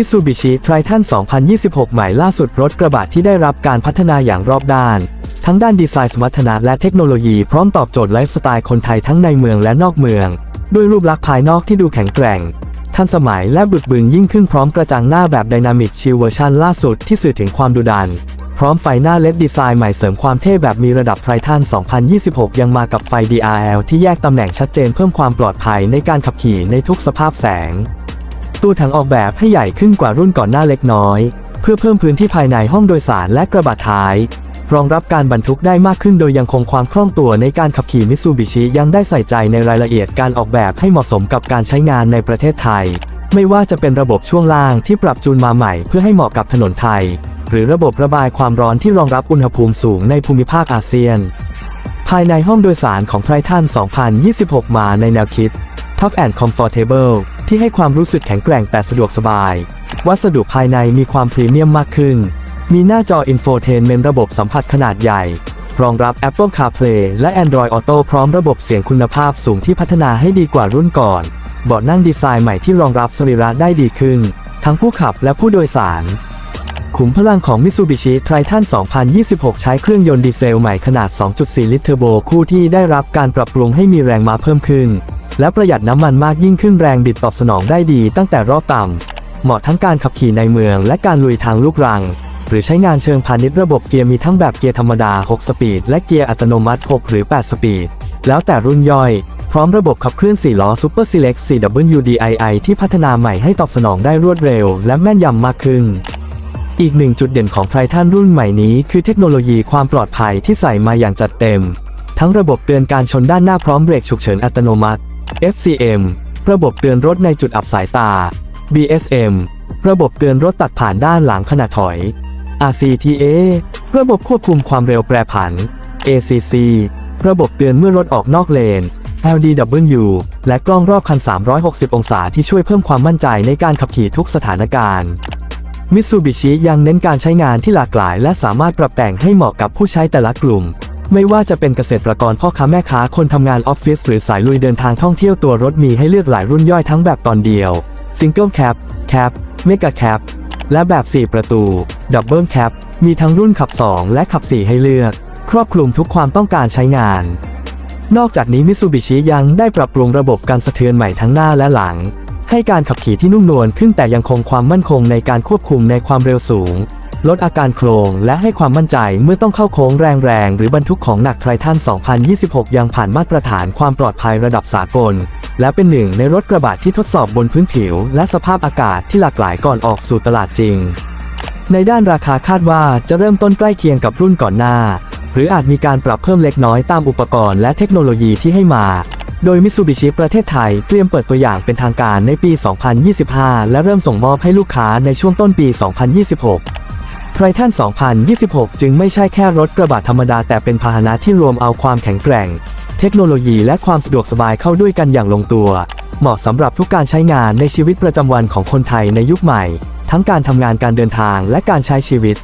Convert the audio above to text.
Mitsubishi Triton 2026 ใหม่ล่าสุดรถกระบะที่ได้รับการพัฒนาอย่างรอบด้าน ทั้งด้านดีไซน์สมรรถนะและเทคโนโลยีพร้อมตอบโจทย์ไลฟ์สไตล์คนไทยทั้งในเมืองและนอกเมือง ด้วยรูปลักษณ์ภายนอกที่ดูแข็งแกร่ง ทันสมัยและบึกบึนยิ่งขึ้นพร้อมกระจังหน้าแบบไดนามิกชิลเวอร์ชันล่าสุดที่สื่อถึงความดุดัน พร้อมไฟหน้าเลดดีไซน์ใหม่เสริมความเท่แบบมีระดับไททัน2026 ยังมากับไฟ DRL ที่แยกตำแหน่งชัดเจนเพิ่มความปลอดภัยในการขับขี่ในทุกสภาพแสง ตู้ถังออกแบบให้ใหญ่ขึ้นกว่ารุ่นก่อนหน้าเล็กน้อย เพื่อเพิ่มพื้นที่ภายในห้องโดยสารและกระบะท้าย รองรับการบรรทุกได้มากขึ้นโดยยังคงความคล่องตัวในการขับขี่มิตซูบิชิยังได้ใส่ใจในรายละเอียดการออกแบบให้เหมาะสมกับการใช้งานในประเทศไทย ไม่ว่าจะเป็นระบบช่วงล่างที่ปรับจูนมาใหม่เพื่อให้เหมาะกับถนนไทย หรือระบบระบายความร้อนที่รองรับอุณหภูมิสูงในภูมิภาคอาเซียน ภายในห้องโดยสารของไททัน2026 มาในแนวคิด Top and Comfortable ที่ให้ความรู้สึกแข็งแกร่งแต่สะดวกสบาย วัสดุภายในมีความพรีเมียมมากขึ้น มีหน้าจอ Infotainment ระบบสัมผัสขนาดใหญ่ รองรับ Apple CarPlay และ Android Auto พร้อมระบบเสียงคุณภาพสูงที่พัฒนาให้ดีกว่ารุ่นก่อน เบาะนั่งดีไซน์ใหม่ที่รองรับสรีระได้ดีขึ้น ทั้งผู้ขับและผู้โดยสาร ขุมพลังของ Mitsubishi Triton 2026 ใช้เครื่องยนต์ดีเซลใหม่ขนาด 2.4 ลิตรเทอร์โบคู่ที่ได้รับการปรับปรุงให้มีแรงม้าเพิ่มขึ้น และประหยัดน้ำมันมากยิ่งขึ้นแรงบิดตอบสนองได้ดีตั้งแต่รอบต่ำ เหมาะทั้งการขับขี่ในเมืองและการลุยทางลูกรัง หรือใช้งานเชิงพาณิชย์ระบบเกียร์มีทั้งแบบเกียร์ธรรมดา 6 สปีด และเกียร์อัตโนมัติ 6 หรือ 8 สปีด แล้วแต่รุ่นย่อย พร้อมระบบขับเคลื่อน4ล้อ Super Select 4WDII ที่พัฒนาใหม่ให้ตอบสนองได้รวดเร็ว และแม่นยำมากขึ้นอีกหนึ่งจุดเด่นของไททันรุ่นใหม่นี้คือเทคโนโลยีความปลอดภัยที่ใส่มาอย่างจัดเต็ม ทั้งระบบเตือนการชนด้านหน้าพร้อมเบรกฉุกเฉินอัตโนมัติ FCM ระบบเตือนรถในจุดอับสายตา BSM ระบบเตือนรถตัดผ่านด้านหลังขณะถอย RCTA ระบบควบคุมความเร็วแปรผัน ACC ระบบเตือนเมื่อรถออกนอกเลน LDW และกล้องรอบคัน 360 องศาที่ช่วยเพิ่มความมั่นใจในการขับขี่ทุกสถานการณ์มิตซูบิชิยังเน้นการใช้งานที่หลากหลาย และสามารถปรับแต่งให้เหมาะกับผู้ใช้แต่ละกลุ่ม ไม่ว่าจะเป็นเกษตรกรพ่อค้าแม่ค้าคนทำงานออฟฟิศหรือสายลุยเดินทางท่องเที่ยวตัวรถมีให้เลือกหลายรุ่นย่อยทั้งแบบตอนเดียว Single Cab Cab Mega Cab และแบบ 4 ประตู Double Cab มีทั้งรุ่นขับ 2 และขับ 4 ให้เลือก ครอบคลุมทุกความต้องการใช้งาน นอกจากนี้มิ t ซูบิชิยังได้ปรับปรุงระบบการสะเทือนใหม่ทั้งหน้าและหลัง ให้การขับขี่ที่นุ่มนวลขึ้นแต่ยังคงความมั่นคงในการควบคุมในความเร็วสูง ลดอาการโครงและให้ความมั่นใจเมื่อต้องเข้าโค้งแรงๆ หรือบรรทุกของหนักไททัน 2026 ยังผ่านมาตรฐานความปลอดภัยระดับสากล และเป็นหนึ่งในรถกระบะที่ทดสอบบนพื้นผิว และสภาพอากาศที่หลากหลายก่อนออกสู่ตลาดจริง ในด้านราคาคาดว่าจะเริ่มต้นใกล้เคียงกับรุ่นก่อนหน้า หรืออาจมีการปรับเพิ่มเล็กน้อยตามอุปกรณ์และเทคโนโลยีที่ให้มาโดยมิตซูบิชิประเทศไทยเตรียมเปิดตัวอย่างเป็นทางการในปี 2025 และเริ่มส่งมอบให้ลูกค้าในช่วงต้นปี 2026 ไททัน2026 จึงไม่ใช่แค่รถกระบะธรรมดาแต่เป็นพาหนะที่รวมเอาความแข็งแกร่ง เทคโนโลยีและความสะดวกสบายเข้าด้วยกันอย่างลงตัว เหมาะสำหรับทุกการใช้งานในชีวิตประจำวันของคนไทยในยุคใหม่ ทั้งการทำงานการเดินทางและการใช้ชีวิต